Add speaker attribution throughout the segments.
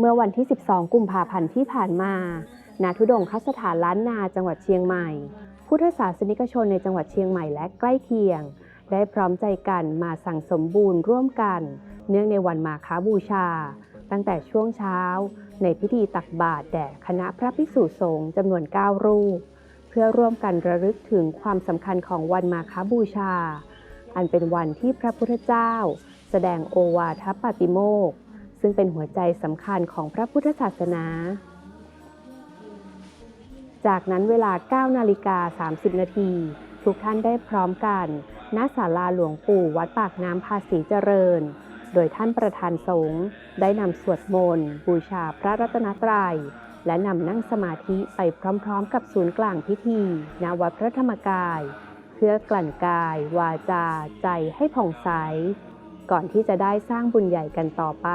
Speaker 1: เมื่อวันที่ 12 กุมภาพันธ์ที่ผ่านมาณทุดงคสถานล้านนาจังหวัดเชียงใหม่ พุทธศาสนิกชนในจังหวัดเชียงใหม่และใกล้เคียง ได้พร้อมใจกันมาสั่งสมบูรณ์ร่วมกัน เนื่องในวันมาค้าบูชา ตั้งแต่ช่วงเช้า ในพิธีตักบาตรแด่คณะพระภิกษุสงฆ์จำนวน 9 รูป เพื่อร่วมกันระลึกถึงความสำคัญของวันมาค้าบูชา อันเป็นวันที่พระพุทธเจ้า แสดงโอวาทปาติโมก ซึ่งเป็นหัวใจสำคัญของพระพุทธศาสนา จากนั้นเวลา 9 นาฬิกา 30 นาที ทุกท่านได้พร้อมกัน ณ ศาลาหลวงปู่วัดปากน้ำภาษีเจริญ โดยท่านประธานสงฆ์ได้นำสวดมนต์ บูชาพระรัตนตรัย และนำนั่งสมาธิไปพร้อมๆ กับศูนย์กลางพิธีณวัดพระธรรมกาย เพื่อกลั่นกาย วาจา ใจให้ผ่องใส ก่อนที่จะได้สร้างบุญใหญ่กันต่อไป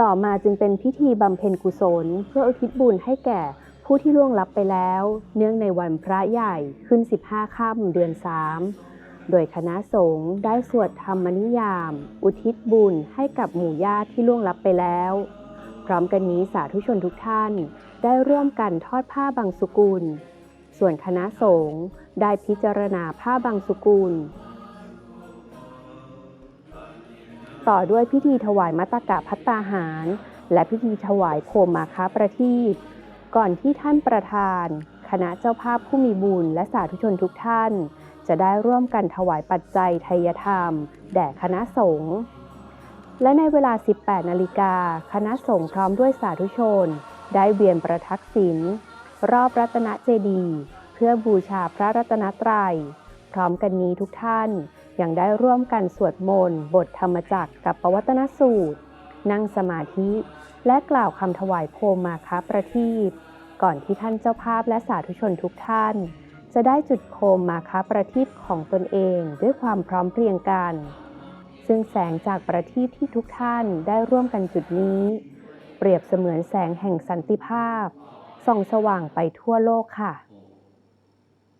Speaker 1: ต่อมาจึงเป็นพิธีบำเพ็ญกุศล เพื่ออุทิศบุญให้แก่ผู้ที่ล่วงลับไปแล้ว เนื่องในวันพระใหญ่ขึ้น 15ค่ำเดือน 3 โดยคณะสงฆ์ได้สวดธรรมนิยาม อุทิศบุญให้กับหมู่ญาติที่ล่วงลับไปแล้ว พร้อมกันนี้สาธุชนทุกท่านได้ร่วมกันทอดผ้าบางสุกุล ส่วนคณะสงฆ์ได้พิจารณาผ้าบางสุกุล ต่อด้วยพิธีถวายมัตตกะพัตตาหาร และพิธีถวายโคมมาค้าประทีปก่อนที่ท่านประธาน คณะเจ้าภาพผู้มีบุญและสาธุชนทุกท่าน จะได้ร่วมกันถวายปัจจัยไทยธรรม แด่คณะสงฆ์และในเวลา 18 นาฬิกา คณะสงฆ์พร้อมด้วยสาธุชน ได้เวียนประทักษิณรอบรัตนเจดีย์เพื่อบูชาพระรัตนตรัย พร้อมกันนี้ทุกท่าน ยังได้ร่วมกันสวดมนต์บทธรรมจักรกับปวัตนสูตร นั่งสมาธิ และกล่าวคำถวายโคมมาค้าประทีปก่อนที่ท่านเจ้าภาพและสาธุชนทุกท่าน จะได้จุดโคมมาค้าประทีปของตนเองด้วยความพร้อมเพรียงกัน ซึ่งแสงจากประทีปที่ทุกท่านได้ร่วมกันจุดนี้ เปรียบเสมือนแสงแห่งสันติภาพส่องสว่างไปทั่วโลกค่ะ